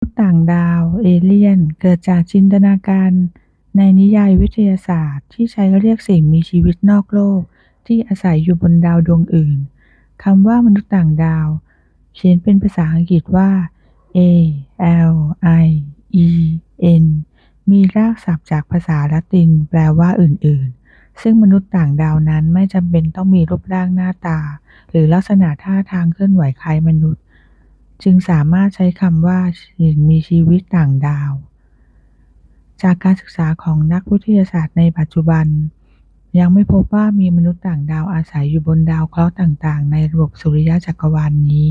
มนุษย์ต่างดาว เอเลี่ยน เกิดจากจินตนาการในนิยายวิทยาศาสตร์ ที่ใช้เรียกสิ่งมีชีวิตนอกโลก ที่อาศัยอยู่บนดาวดวงอื่น คำว่ามนุษย์ต่างดาว เขียนเป็นภาษาอังกฤษว่า A L I E N มีรากศัพท์จากภาษาละตินแปลว่าอื่นๆ ซึ่งมนุษย์ต่างดาวนั้นไม่จำเป็นต้องมีรูปร่างหน้าตา หรือลักษณะท่าทางเคลื่อนไหวคล้ายมนุษย์ จึงสามารถใช้คำว่าสิ่งมีชีวิตต่างดาว จากการศึกษาของนักวิทยาศาสตร์ในปัจจุบัน ยังไม่พบว่ามีมนุษย์ต่างดาวอาศัยอยู่บนดาวเคราะห์ต่างๆ ในระบบสุริยะจักรวาลนนี้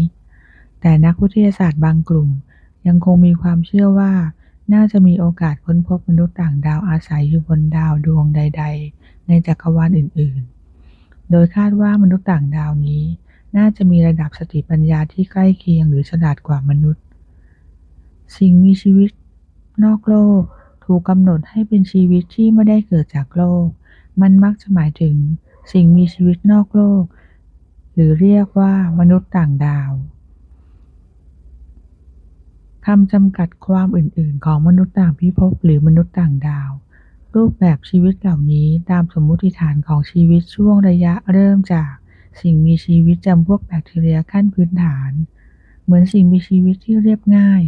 แต่นักวิทยาศาสตร์บางกลุ่ม ยังคงมีความเชื่อว่า น่าจะมีโอกาสค้นพบมนุษย์ต่างดาวอาศัยอยู่บนดาวดวงใด ๆ ในจักรวาลอื่น ๆ โดยคาดว่ามนุษย์ต่างดาวนี้ น่าจะมีระดับสติปัญญาที่ใกล้เคียงหรือฉลาดกว่ามนุษย์ สิ่งมีชีวิตนอกโลก ถูกกำหนดให้เป็นชีวิตที่ไม่ได้เกิดจากโลก มันมักจะหมายถึง สิ่งมีชีวิตนอกโลก หรือเรียกว่ามนุษย์ต่างดาวคำจำกัดความอื่น ๆ ของมนุษย์ต่างพิภพหรือมนุษย์ต่างดาว รูปแบบชีวิตเหล่านี้ตามสมมุติฐานของชีวิตช่วงระยะเริ่มจาก สิ่งมีชีวิตจำพวกแบคทีเรียขั้นพื้นฐาน เหมือนสิ่งมีชีวิตที่เรียบง่าย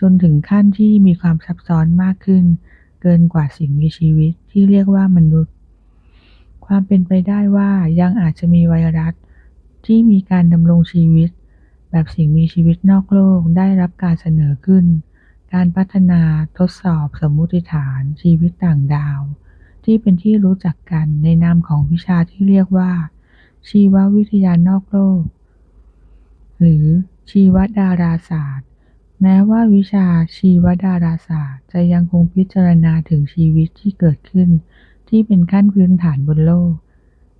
จนถึงขั้นที่มีความซับซ้อนมากขึ้น เกินกว่าสิ่งมีชีวิตที่เรียกว่ามนุษย์ ความเป็นไปได้ว่ายังอาจจะมีไวรัส ที่มีการดำรงชีวิต แบบสิ่งมีชีวิตนอกโลกได้รับการเสนอขึ้น การพัฒนาทดสอบสมมุติฐานชีวิตต่างดาว ที่เป็นที่รู้จักกันในนามของวิชาที่เรียกว่า ชีววิทยานอกโลก หรือชีวดาราศาสตร์ แม้ว่าวิชาชีวดาราศาสตร์ จะยังคงพิจารณาถึงชีวิตที่เกิดขึ้น ที่เป็นขั้นพื้นฐานบนโลก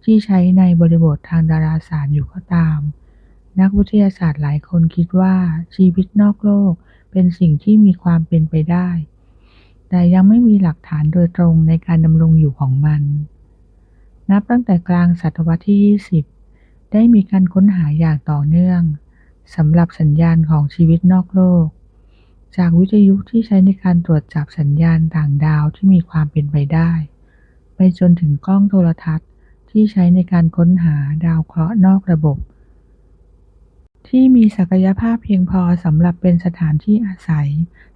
ที่ใช้ในบริบททางดาราศาสตร์อยู่ก็ตาม นักวิทยาศาสตร์หลายคนคิดว่าชีวิตนอกโลกเป็นสิ่งที่มีความเป็นไปได้ แต่ยังไม่มีหลักฐานโดยตรงในการดำรงอยู่ของมัน นับตั้งแต่กลางศตวรรษที่ 20 ได้มีการค้นหาอย่างต่อเนื่องสำหรับสัญญาณของชีวิตนอกโลก จากวิทยุที่ใช้ในการตรวจจับสัญญาณต่างดาวที่มีความเป็นไปได้ ไปจนถึงกล้องโทรทัศน์ที่ใช้ในการค้นหาดาวเคราะห์นอกระบบ ที่มีศักยภาพเพียงพอสำหรับเป็นสถานที่อาศัย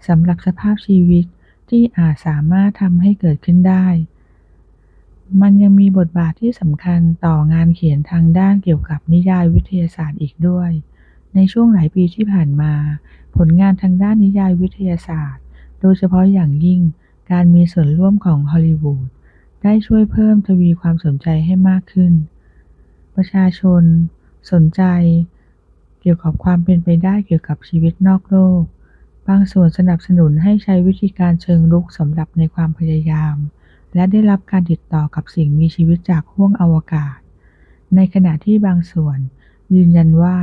สำหรับสภาพชีวิตที่อาจสามารถทำให้เกิดขึ้นได้ มันยังมีบทบาทที่สำคัญต่องานเขียนทางด้านเกี่ยวกับนิยายวิทยาศาสตร์อีกด้วย ในช่วงหลายปีที่ผ่านมา ผลงานทางด้านนิยายวิทยาศาสตร์ โดยเฉพาะอย่างยิ่งการมีส่วนร่วมของฮอลลีวูดได้ช่วยเพิ่มทวีความสนใจให้มากขึ้น ประชาชน สนใจ เกี่ยวกับความเป็นไปได้เกี่ยวกับชีวิตนอกโลก บางส่วนสนับสนุนให้ใช้วิธีการเชิงรุกสำหรับในความพยายาม และได้รับการติดต่อกับสิ่งมีชีวิตจากห้วงอวกาศ ในขณะที่บางส่วน ยืนยันว่า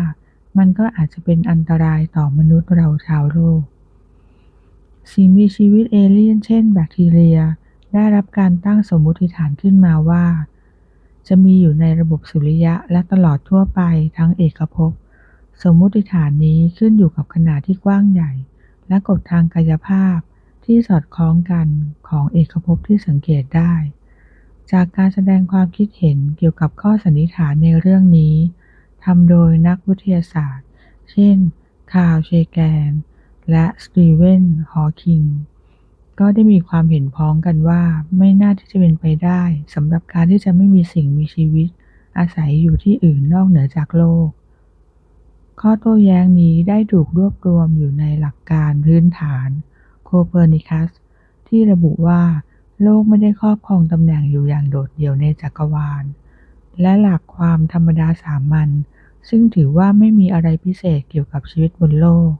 มันก็อาจจะเป็นอันตรายต่อมนุษย์เราชาวโลก สิ่งมีชีวิตเอเลี่ยนเช่นแบคทีเรีย ได้รับการตั้งสมมุติฐานขึ้นมาว่า จะมีอยู่ในระบบสุริยะและตลอดทั่วไปทั้งเอกภพ สมมุติฐานนี้ขึ้นอยู่กับขนาดที่กว้างใหญ่ และกฎทางกายภาพ ที่สอดคล้องกันของเอกภพที่สังเกตได้ จากการแสดงความคิดเห็นเกี่ยวกับข้อสันนิษฐานในเรื่องนี้ทำโดยนักวิทยาศาสตร์ เช่น คาร์ล เชแกน และสตีเวนฮอว์คิง ก็ได้มีความเห็นพ้องกันว่าไม่น่าที่จะเป็นไปได้สำหรับการที่จะไม่มีสิ่งมีชีวิต อาศัยอยู่ที่อื่นนอกเหนือจากโลก ข้อโต้แย้งนี้ได้ถูกรวบรวมอยู่ในหลักการพื้นฐาน โคเปอร์นิคัส ที่ระบุว่า โลกไม่ได้ครอบครองตำแหน่งอยู่อย่างโดดเดี่ยวในจักรวาล และหลักความธรรมดาสามัญซึ่งถือว่าไม่มีอะไรพิเศษเกี่ยวกับชีวิตบนโลก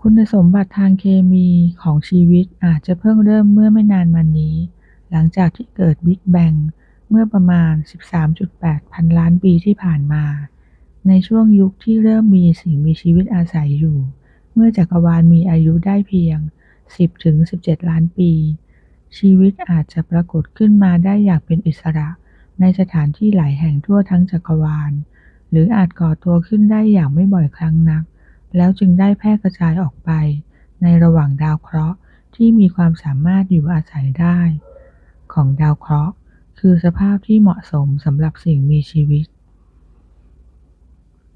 คุณสมบัติทางเคมีของชีวิตอาจจะเพิ่งเริ่มเมื่อไม่นานมานี้ หลังจากที่เกิดบิ๊กแบงเมื่อประมาณ 13.8 พันล้านปีที่ผ่านมา ในช่วงยุคที่เริ่มมีสิ่งมีชีวิตอาศัยอยู่ เมื่อจักรวาลมีอายุได้เพียง 10-17 ล้านปี ชีวิตอาจจะปรากฏขึ้นมาได้อย่างเป็นอิสระ ในสถานที่หลายแห่งทั่วทั้งจักรวาล หรืออาจก่อตัวขึ้นได้อย่างไม่บ่อยครั้งนัก แล้วจึงได้แพร่กระจายออกไป ในระหว่างดาวเคราะห์ที่มีความสามารถอยู่อาศัยได้ ของดาวเคราะห์ คือสภาพที่เหมาะสมสำหรับสิ่งมีชีวิต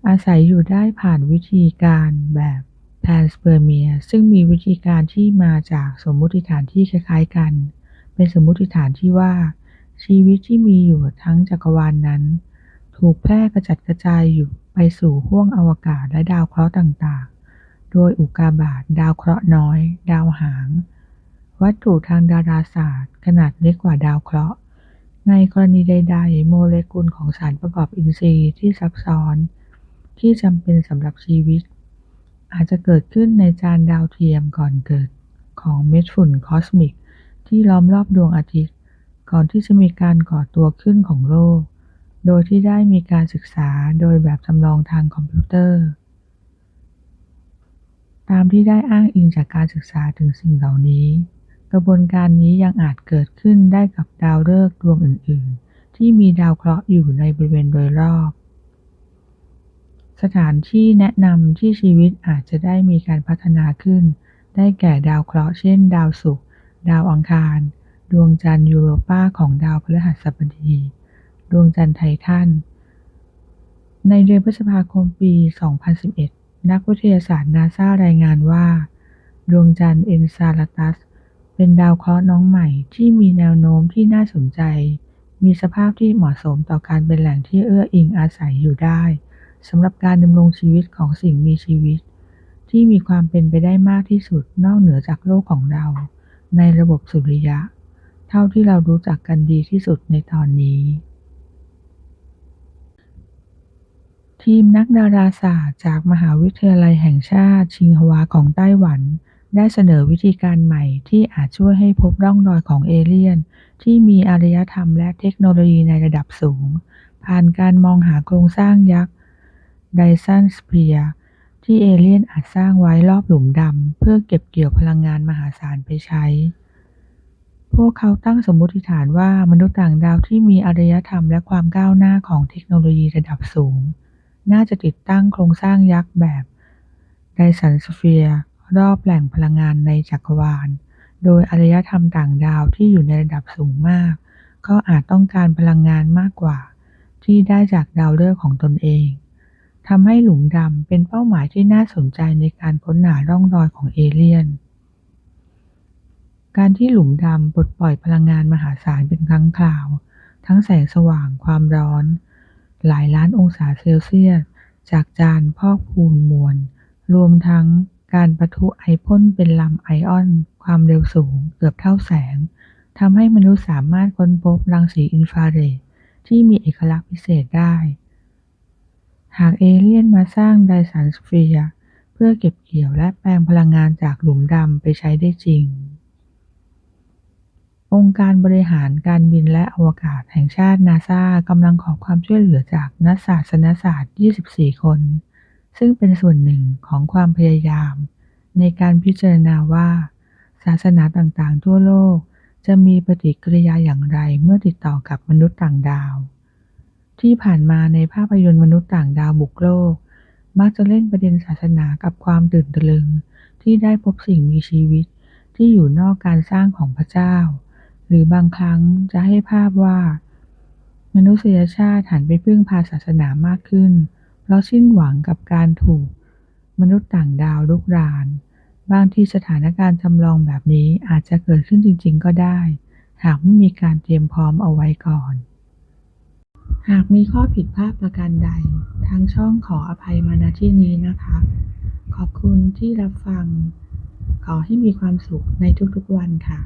อาศัยอยู่ได้ผ่านวิธีการแบบแพนสเปอร์เมียซึ่งมีวิธีการที่มาจากสมมุติฐานที่คล้ายๆกัน เป็นสมมุติฐานที่ว่า ชีวิตที่มีอยู่ทั้งจักรวาลนนั้น ถูกแพร่กระจัดกระจายอยู่ไปสู่ห้วงอวกาศและดาวเคราะห์ต่างๆ โดยอุกกาบาตดาวเคราะห์น้อย ดาวหาง วัตถุทางดาราศาสตร์ ขนาดเล็กกว่าดาวเคราะห์ ในกรณีใด ๆ โมเลกุลของสารประกอบอินทรีย์ที่ซับซ้อน ที่จำเป็นสำหรับชีวิต อาจจะเกิดขึ้นในจานดาวเทียมก่อนเกิดของเม็ดฝุ่นคอสมิกที่ล้อมรอบดวงอาทิตย์ ก่อนที่จะมีการก่อตัวขึ้นของโลก โดยที่ได้มีการศึกษาโดยแบบจำลองทางคอมพิวเตอร์ ตามที่ได้อ้างอิงจากการศึกษาถึงสิ่งเหล่านี้ กระบวนการนี้ยังอาจเกิดขึ้นได้กับดาวฤกษ์ดวงอื่น ๆ ที่มีดาวเคราะห์อยู่ในบริเวณโดยรอบ สถานที่แนะนำที่ชีวิตอาจจะได้มีการพัฒนาขึ้น ได้แก่ดาวเคราะห์เช่น ดาวศุกร์ ดาวอังคาร ดวงจันทร์ยูโรปาของดาวพฤหัสบดี ดวงจันทร์ไททัน ในเดือนพฤษภาคมปี 2011 นักวิทยาศาสตร์นาซารายงานว่า ดวงจันทร์เอนซาลตัส เป็นดาวเคราะห์น้องใหม่ที่มีแนวโน้มที่น่าสนใจ มีสภาพที่เหมาะสมต่อการเป็นแหล่งที่เอื้ออิงอาศัยอยู่ได้ สำหรับการดำรงชีวิตของสิ่งมีชีวิต ที่มีความเป็นไปได้มากที่สุดนอกเหนือจากโลกของเรา ในระบบสุริยะ เท่าที่เรารู้จักกันดีที่สุดในตอนนี้ ทีมนักดาราศาสตร์จากมหาวิทยาลัยแห่งชาติชิงฮวาของไต้หวัน ได้เสนอวิธีการใหม่ที่อาจช่วยให้พบร่องรอยของเอเลี่ยน ที่มีอารยธรรมและเทคโนโลยีในระดับสูง ผ่านการมองหาโครงสร้างยักษ์ ไดซันสเปียร์ที่เอเลี่ยนอาจสร้างไว้รอบหลุมดำ เพื่อเก็บเกี่ยวพลังงานมหาศาลไปใช้ พวกเขาตั้งสมมติฐานว่ามนุษย์ต่างดาวที่มีอารยธรรมและความก้าวหน้าของเทคโนโลยีระดับสูง น่าจะติดตั้งโครงสร้างยักษ์แบบไดสันสเฟียร์รอบแหล่งพลังงานในจักรวาล โดยอารยธรรมต่างดาวที่อยู่ในระดับสูงมาก ก็อาจต้องการพลังงานมากกว่า ที่ได้จากดาวฤกษ์ของตนเอง ทำให้หลุมดำเป็นเป้าหมายที่น่าสนใจในการค้นหาร่องรอยของเอเลี่ยน การที่หลุมดำปลดปล่อยพลังงานมหาศาลเป็นครั้งคราว ทั้งแสงสว่างความร้อน หลายล้านองศาเซลเซียส จากจานพอกพูนมวล รวมทั้งการประทุไอพ่นเป็นลำไอออน ความเร็วสูงเกือบเท่าแสงทำให้มนุษย์สามารถค้นพบรังสีอินฟราเรดที่มีเอกลักษณ์พิเศษได้ หากเอเลี่ยนมาสร้างไดสันสเฟียร์เพื่อเก็บเกี่ยวและแปลงพลังงานจากหลุมดำไปใช้ได้จริง องค์การบริหารการบินและอวกาศแห่งชาตินาซากำลังขอความช่วยเหลือจากนักศาสนศาสตร์ 24 คน ซึ่งเป็นส่วนหนึ่งของความพยายาม ในการพิจารณาว่า ศาสนาต่างๆ ทั่วโลก จะมีปฏิกิริยาอย่างไรเมื่อติดต่อกับมนุษย์ต่างดาว ที่ผ่านมาในภาพยนตร์มนุษย์ต่างดาวบุกโลก มักจะเล่นประเด็นศาสนากับความตื่นตะลึง ที่ได้พบสิ่งมีชีวิตที่อยู่นอกการสร้างของพระเจ้า หรือบางครั้งจะให้ภาพว่า มนุษยชาติหันไปพึ่งพาศาสนามากขึ้น เพราะสิ้นหวังกับการถูก มนุษย์ต่างดาวลุกรานบางที่สถานการณ์จำลองแบบนี้อาจจะเกิดขึ้นจริง ๆ ก็ได้ หากไม่มีการเตรียมพร้อมเอาไว้ก่อน หากมีข้อผิดพลาดประการใด ทางช่องขออภัยมาณที่นี้นะคะ ขอบคุณที่รับฟัง ขอให้มีความสุขในทุกๆวันค่ะ